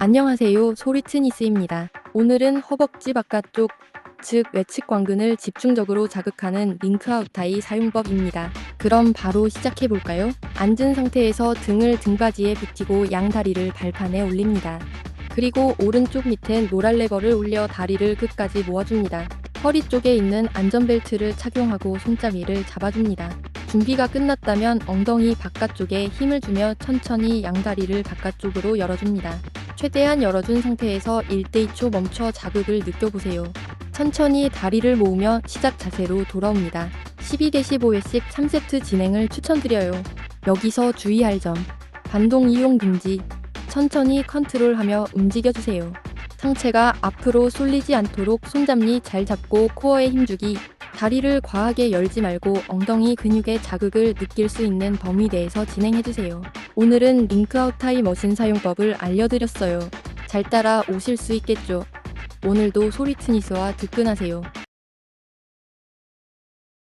안녕하세요. 소리트니스입니다. 오늘은 허벅지 바깥쪽, 즉 외측 광근을 집중적으로 자극하는 링크아웃 타이 사용법입니다. 그럼 바로 시작해 볼까요? 앉은 상태에서 등을 등받이에 붙이고 양다리를 발판에 올립니다. 그리고 오른쪽 밑엔 노랄레버를 올려 다리를 끝까지 모아줍니다. 허리 쪽에 있는 안전벨트를 착용하고 손잡이를 잡아줍니다. 준비가 끝났다면 엉덩이 바깥쪽에 힘을 주며 천천히 양다리를 바깥쪽으로 열어줍니다. 최대한 열어준 상태에서 1대 2초 멈춰 자극을 느껴보세요. 천천히 다리를 모으며 시작 자세로 돌아옵니다. 12대 15회씩 3세트 진행을 추천드려요. 여기서 주의할 점. 반동 이용 금지. 천천히 컨트롤하며 움직여주세요. 상체가 앞으로 쏠리지 않도록 손잡니 잘 잡고 코어에 힘주기. 다리를 과하게 열지 말고 엉덩이 근육에 자극을 느낄 수 있는 범위 내에서 진행해주세요. 오늘은 링크아웃 타이 머신 사용법을 알려드렸어요. 잘 따라 오실 수 있겠죠? 오늘도 소리트니스와 득근하세요.